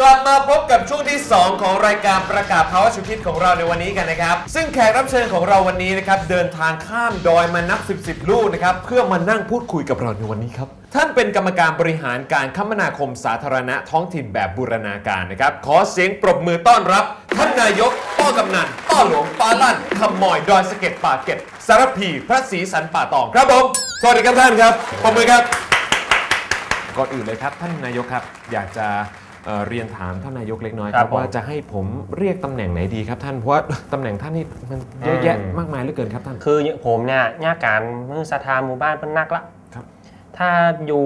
กลับมาพบกับช่วงที่ 2 ของรายการประกาศภาวะฉุกคิดของเราในวันนี้กันนะครับ ซึ่งแขกรับเชิญของเราวันนี้นะครับ เดินทางข้ามดอยมานับ 10บสลูกนะครับ เพื่อมานั่งพูดคุยกับเราในวันนี้ครับ ท่านเป็นกรรมการบริหารการคมนาคมสาธารณะท้องถิ่นแบบบูรณาการนะครับ ขอเสียงปรบมือต้อนรับ ท่านนายกป้อกำนันป้อหลวงปาลั่นคำมอยดอยสะเก็ดป่าเก็ดสารพีพระศรีสันป่าตองครับผมสวัสดีครับท่านครับปรบมือครับ ก่อนอื่นเลยครับ ท่านนายกครับ อยากจะ เอ่อเรียนถามท่านนายกเล็กน้อยคครัรับบผมว่าจะให้ผมเรียกตำแหน่งไหนดีครับท่านเพราะว่า ตำแหน่งท่านนี่มันเยอะแยะอืม มากมายเหลือเกินครับท่าน คือผมเนี่ยญาติการมือสถานหมู่บ้านเป็นนักละครับ ถ้าอยู่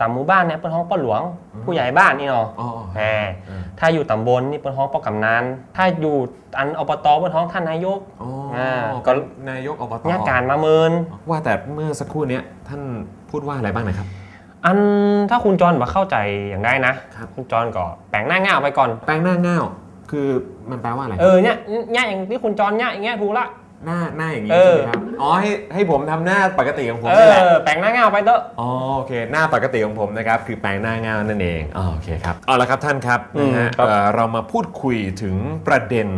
ต่ำหมู่บ้านเนี่ยเป็นห้องป้าหลวง ผู้ใหญ่บ้านนี่เนาะอ๋อแหมอืมถ้าอยู่ตำบลนี่เป็นห้องป้ากำนันถ้าอยู่อันอบตเป็นห้องท่านนายก อ๋ออาก็ก็ นายกอบตญาติการมาเมินว่าแต่เมื่อสักครู่เนี้ยท่านพูดว่าอะไรบ้างนะครับ อันถ้าคุณจรมาเข้าใจอย่างได้นะครับ คุณจรก็แปลงหน้าง่าไปก่อน แปลงหน้าเง่าคือมันแปลว่าอะไร เออเนี่ยเนี่ยอย่างที่คุณจรเนี่ยอย่างเงี้ยถูกละ หน้าหน้าอย่างนี้เอใช่อไหมครับ อ๋อให้ให้ผมทำหน้าปกติของผมเอนี่แหละ อแปลงหน้าง่าไปเถอะ อ๋อโอเค หน้าปกติของผมนะครับ คือแปลงหน้าเงานั่นเองอ๋อโอเคครับเอาละครับท่านครับอืมนะฮะครับ เอ่อเรามาพูดคุยถึงประเด็น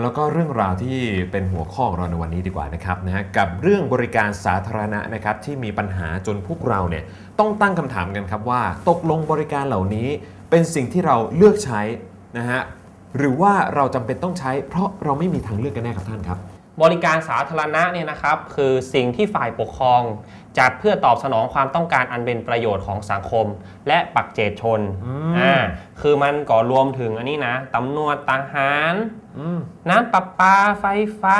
แล้วก็เรื่องราวที่เป็นหัวข้อของเราในวันนี้ดีกว่านะครับนะฮะกับเรื่องบริการสาธารณะนะครับที่มีปัญหาจนพวกเราเนี่ยต้องตั้งคำถามกันครับว่า ตกลงบริการเหล่านี้เป็นสิ่งที่เราเลือกใช้นะฮะหรือว่าเราจำเป็นต้องใช้ เพราะเราไม่มีทางเลือกกันแน่ครับท่านครับ บริการสาธารณะเนี่ยนะครับคือสิ่งที่ฝ่ายปกครอง จัดเพื่อตอบสนองความต้องการอันเป็นประโยชน์ของสังคม และปักเจตชนอืมอ่าคือมันก็รวมถึงอันนี้นะตำรวจทหารอืมน้ำประปาไฟฟ้า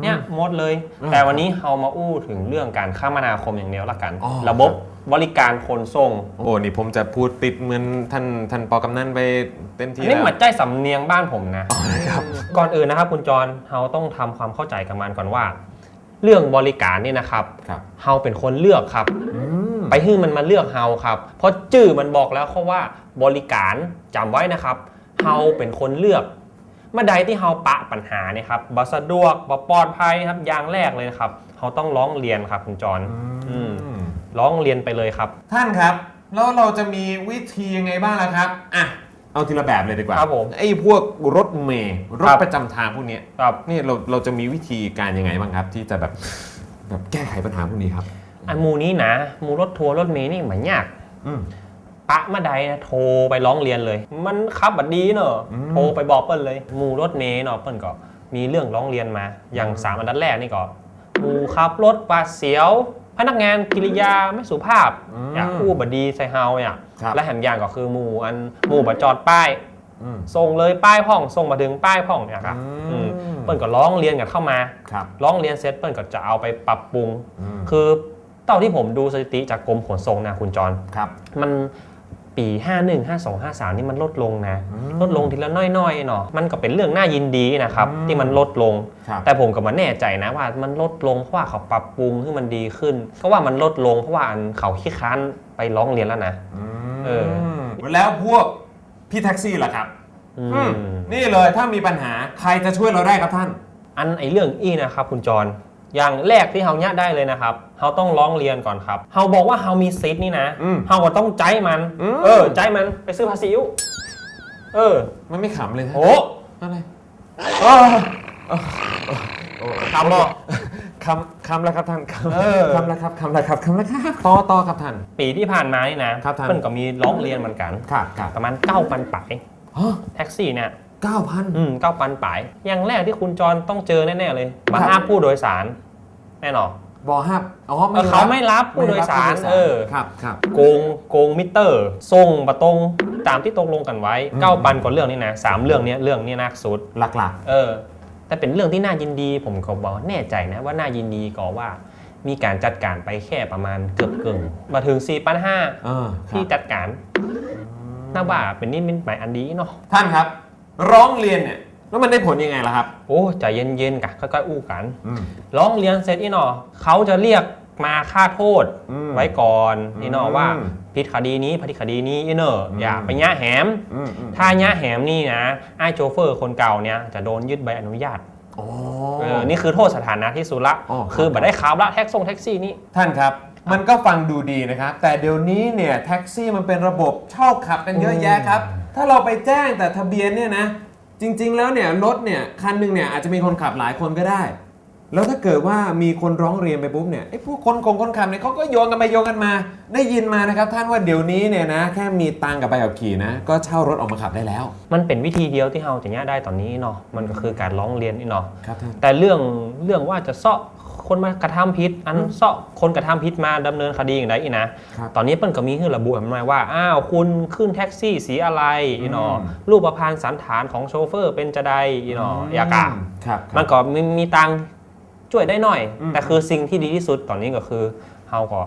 เนี่ยหมดเลยอืมแต่วันนี้เรามาอู้ถึงเรื่องการคมนาคมอย่างเดียวละกันอ๋อระบบ บริการขนส่ง โอ้ นี่ผมจะพูดติดเหมือนท่านท่านปอกำนันไปเต็มที่อันนี้แล้ว เหมือนใจสำเนียงบ้านผมนะ ก่อนอื่นนะครับคุณจรเราต้องทำความเข้าใจกับมันก่อนว่า เรื่องบริการนี่นะครับครับเฮาเป็นคนเลือกครับ อืมไปให้มันมาเลือกเฮาครับ เพราะจื่อมันบอกแล้วเขาว่าบริการจำไว้นะครับเฮาเป็นคนเลือก เมื่อใดที่เฮาปะปัญหาเนี่ยครับบสะดวกบปลอดภัยครับอย่างแรกเลยนะครับเฮาต้องร้องเรียนครับคุณจรอืม ร้องเรียนไปเลยครับ ท่านครับ แล้วเราจะมีวิธียังไงบ้างล่ะครับอะเอาทีละแบบเลยดีกว่าครับผมไอ้พวกรถเมย์รถครับ ประจำทางพวกเนี้ยครับนี่เราเราจะมีวิธีการยังไงบ้างครับ ที่จะแบบแบบแก้ไขปัญหาพวกนี้ครับ อันหมูนี้นะหมูรถทัวร์รถเมล์นี่มันยาก อืม ปะเมื่อใดนะโทรไปร้องเรียนเลย มันขับบัดดีเนอะอืม โทรไปบอกเปิ้ลเลยหมูรถเมล์เนาะเปิ้ลก็มีเรื่องร้องเรียนมาอย่างสามอันดับแรกนี่ก็หมูขับรถปาดเสียว พนักงานกิริยาไม่สุภาพอยากพูดบัดดีใส่เฮาเนี่ยครับ และแถมอย่างก็คือหมูอันหมูบัดจอดป้าย อืม ส่งเลยป้ายพ่องส่งมาถึงป้ายพ่องเนี่ยครับอืม อืมเปิ้ลก็ร้องเรียนกันเข้ามา ครับร้องเรียนเสร็จเปิ้ลก็จะเอาไปปรับปรุงอืมคือเท่าที่ผมดูสถิติจากกรมขนส่งนะคุณจร ครับ มัน ปี 51 52 53 นี่มันลดลงนะอืมลดลงทีละน้อยๆเนาะมันก็เป็นเรื่องน่ายินดีนะครับอืมที่มันลดลงครับแต่ผมก็มาแน่ใจนะว่ามันลดลงเพราะว่าเขาปรับปรุงให้มันดีขึ้น ก็ว่ามันลดลงเพราะว่าอันเขาขี้ค้านไปร้องเรียนแล้วนะอืมเออแล้วพวกพี่แท็กซี่ล่ะครับอืมอืมนี่เลยถ้ามีปัญหาใครจะช่วยเราได้ครับท่าน อันไอเรื่องอี้นะครับคุณจร อย่างแรกที่เฮาเนี่ยได้เลยนะครับเฮาต้องร้องเรียนก่อนครับเฮาบอกว่าเฮามีสิทธิ์นี่นะอืมเฮาก็ต้องใจมัน อืม เออ ใจมันไปซื้อภาษีอิ๊วเออมันไม่ขำเลยนะโอ้อะไรเออคำบอก คำคำแล้วครับท่านคำเออ คำแล้วครับคำแล้วครับคำแล้วครับต่อต่อครับท่าน ปีที่ผ่านมานี่นะครับท่านเพิ่นก็มีร้องเรียนเหมือนกัน ครับครับประมาณ9,000ปลายฮะแท็กซี่เนี่ย เก้าพันอืม9,000ปลาย อย่างแรกที่คุณจรต้องเจอแน่ๆเลยมาครับ ห้ามผู้โดยสาร แน่นอนบอฮับอ๋อเออเขาไม่รับผู้โดยสารไม่บเออ ครับครับ โกงโกงมิเตอร์ส่งประตรงตามที่ตกลงกันไว้อืม เก้าพันกว่าเรื่องนี่นะสามเรื่องเนี้ยเรื่องนี้นักสุด หลัก เออ แต่เป็นเรื่องที่น่ายินดีผมก็บอกแน่ใจนะว่าน่ายินดีก็ว่า มีการจัดการไปแค่ประมาณเกือบเกินมาถึง4ปันห้าๆ เออครัที่บจัดการน่าว่าเป็นนี่เป็นหมายอันดีเนาะท่านครับ ร้องเรียนเนี่ยแล้วมันได้ผลยังไงล่ะครับ โอ้ใจเย็นๆกะค่อยๆอู้กัน อืม ร้องเรียนเสร็จอีเนาะเขาจะเรียกมาค่าโทษอืมไว้ก่อนอีเนาะอืมว่าผิดคดีนี้ผิดคดีนี้อีเนอะอืมอย่าไปย่าแหม อืมอืมถ้าย่าแหมนี่นะไอ้โชเฟอร์คนเก่าเนี่ยจะโดนยึดใบอนุญาตอ๋อเออนี่คือโทษสถานะที่สุดละอ๋อครับ คือบัได้ขับละแท็กซ่งแท็กซี่นี่ท่านครับ มันก็ฟังดูดีนะครับ แต่เดี๋ยวนี้เนี่ยแท็กซี่มันเป็นระบบเช่าขับกันเยอะแยะครับ ถ้าเราไปแจ้งแต่ทะเบียนเนี่ยนะ จริง ๆ แล้วเนี่ยรถเนี่ยคันหนึ่งเนี่ยอาจจะมีคนขับหลายคนก็ได้ แล้วถ้าเกิดว่ามีคนร้องเรียนไปปุ๊บเนี่ยไอ้พวกคนคงคนขับเนี่ยเขาก็โยงกันไปโยงกันมา ได้ยินมานะครับท่านว่าเดี๋ยวนี้เนี่ยนะ แค่มีตังค์กับใบขับขี่นะ ก็เช่ารถออกมาขับได้แล้ว มันเป็นวิธีเดียวที่เราจะแย่ได้ตอนนี้เนาะมันก็คือการร้องเรียนนี่เนาะครับท่านแต่เรื่องเรื่องว่าจะเซาะ คนมากระทำผิดอันเซาะคนกระทำผิดมาดำเนินคดีอย่างไรอีกนะครับตอนนี้เปิ้นก็มีให้ระบุมาว่าอ้าวคุณขึ้นแท็กซี่สีอะไรอีเนาะอืมรูปพรรณสันฐานของโชเฟอร์เป็นจะใดอีเนาะอยากะครับมันก็มีมีตังค์ช่วยได้หน่อยอืมแต่คือสิ่งที่ดีที่สุดตอนนี้ก็คือเฮาก็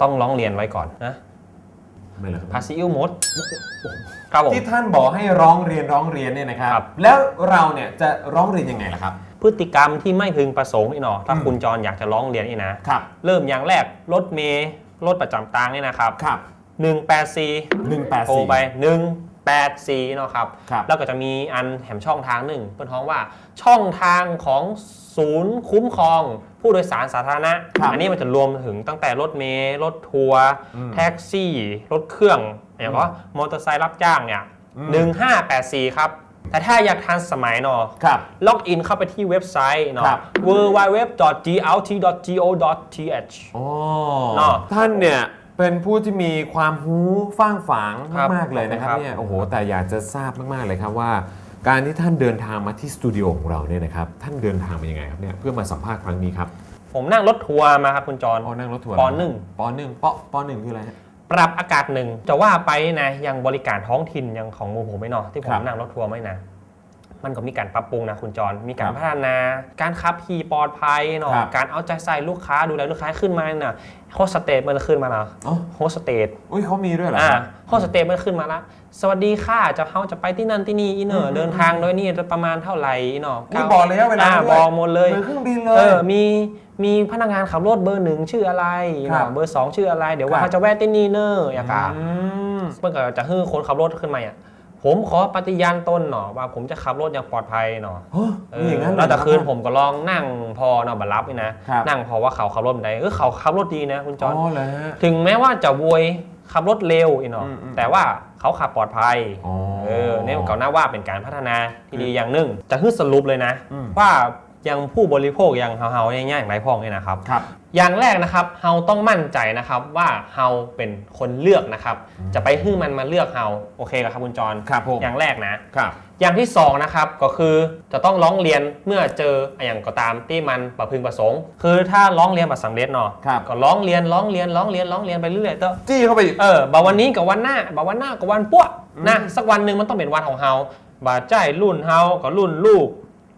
ต้องร้องเรียนไว้ก่อนนะไม่เลยครับภาษีอิ้วมดครับผมที่ท่านบอกให้ร้องเรียนร้องเรียนเนี่ยนะครับครับแล้วเราเนี่ยจะร้องเรียนยังไงล่ะครับ พฤติกรรมที่ไม่พึงประสงค์อีเนาะถ้าอืมคุณจรอยากจะร้องเรียนอีนะครับ เริ่มอย่างแรกรถเมย์รถประจำทางเนี่ยนะครับครับ184หนึ่งแปดโทรสี่ไป184เนาะครับครับแล้วก็จะมีอันแถมช่องทางหนึ่งเพื่อนท้องว่าช่องทางของศูนย์คุ้มครอง ผู้โดยสารสาธารณะครับอันนี้มันจะรวมถึงตั้งแต่รถเมล์รถทัวร์อืมแท็กซี่ รถเครื่องอย่างก็มอเตอร์ไซค์รับจ้างเนี่ยอืม1584 ครับ แต่ถ้าอยากทันสมัยเนาะครับ ล็อกอินเข้าไปที่เว็บไซต์เนาะ ครับ www.glt.go.th อ๋อเนาะท่านเนี่ยเป็นผู้ที่มีความหูฟ้างฝางครับมากๆเลยนะครับครับ เนี่ยโอ้โหแต่อยากจะทราบมากๆเลยครับว่า การที่ท่านเดินทางมาที่สตูดิโอของเราเนี่ยนะครับท่านเดินทางมายังไงครับเนี่ยเพื่อมาสัมภาษณ์ครั้งนี้ครับผมนั่งรถทัวร์มาครับคุณจร อ๋อนั่งรถทัวร์ปหนึ่งปหนึ่งปปหนึ่งคืออะไรฮะป รับอากาศหนึ่งจะว่าไปนะยังบริการท้องถิ่นยังของหมูผมไม่เนอะที่ผครัมบนั่งรถทัวร์ไม่นะมันก็มีการปรับปรุงนะคุณจร มีการครับพัฒนา การขับขี่ปลอดภัยเนาะครับการเอาใจใส่ลูกค้าดูแลลูกค้าขึ้นมาน่ะโฮสเตทมันขึ้นมาแล้วอ๋อโฮสเตทอุ้ยเขามีด้วยเหรออ่าครับโฮสเตทมันขึ้นมาแล้วสวัสดีค่ะจะเขาจะไปที่นั่นที่นี่อีเนออืมเดินทางโดยนี่จะประมาณเท่าไหร่อีเนออุ๊ยบอกระยะเวลาอ่ด้วยบอกหมดเลยเหมือนเครื่องบินเลเอยอมี มีพนักงานขับรถเบอร์หนึ่งชื่ออะไรครับเนาะเบอร์สองชื่ออะไร เดี๋ยวครัว่าบเขาจะแวะที่นี่เนอะอยากาอืมเพื่อนก็จะฮื้อคนขับรถขึ้นมาอะผมขอปฏิญาณตนเนาะว่าผมจะขับรถอย่างปลอดภัยเนาะเฮ้ยเอมีออย่างนั้นเลยแล้วแต่รับคืนผมก็ลองนั่งพอเนาะบัตรรับนี่นะครับนั่งพอว่าเขาขับรถได้เออเขาขับรถดีนะคุณจอ๋ออนเหรอฮะถึงแม้ว่าจะโวยขับรถเร็วอีเนาะอืมอืมแต่ว่าเขาขับปลอดภัยอ๋อเออเนี่ยก็น่าว่าเป็นการพัฒนาที่ดีอย่างหนึ่งจะฮื้อสรุปเลยนะอืมว่า ยังผู้บริโภคอย่างเฮาๆง่ายๆอย่างไรพองเนี่ยนะครับ ครับ อย่างแรกนะครับเฮาต้องมั่นใจนะครับว่าเฮาเป็นคนเลือกนะครับอืมจะไปฮื้อมันมาเลือกเฮาโอเคครับคุณจรครับผม อย่างแรกนะ ครับ อย่างที่สองนะครับก็คือจะต้องร้องเรียนเมื่อเจออย่างก็ตามที่มันประพึงประสงค์ คือถ้าร้องเรียนแบบสำเร็จเนาะครับ ก็ร้องเรียนร้องเรียนร้องเรียนร้องเรียนไปเรื่อยๆเตอะจี้เข้าไปอีก เออบาวันนี้กับวันหน้าบาวันหน้ากับวันปั้วนะอืมสักวันหนึ่งมันต้องเป็นวันของเฮาบาใจรุ่นเฮากับรุ่นลูก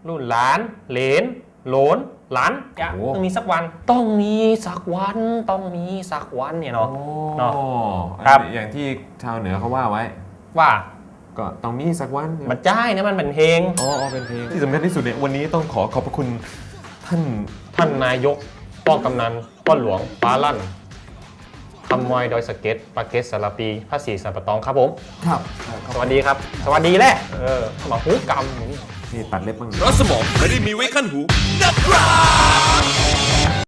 รุ่นหลาน เหลน โหลน หลานจะโอ้ต้องมีสักวัน ต้องมีสักวัน ต้องมีสักวันเนี่ยเนาะ เนาะโอ้ครับ อย่างที่ชาวเหนือเขาว่าไว้ ว่าก็ต้องมีสักวันบัดใจายเนี่ยมันเป็นเพลง อ๋ออ๋อเป็นเพลงที่สำคัญที่สุดเนี่ยวันนี้ต้องขอขอบพระคุณท่าน ท่านนายกป้องกำนันป้อนหลวงฟ้าลั่นทำมอยดอยสะเก็ตปาเกตสารปีภาษีสันปะตองครับผม ครับ สวัสดีครับ สวัสดีแหละเออมาหูกรรมอย่างนี้ นี่ตัดเล็บบ้าง เพราะสมองไม่ได้มีไว้ขั้นหูนะครับ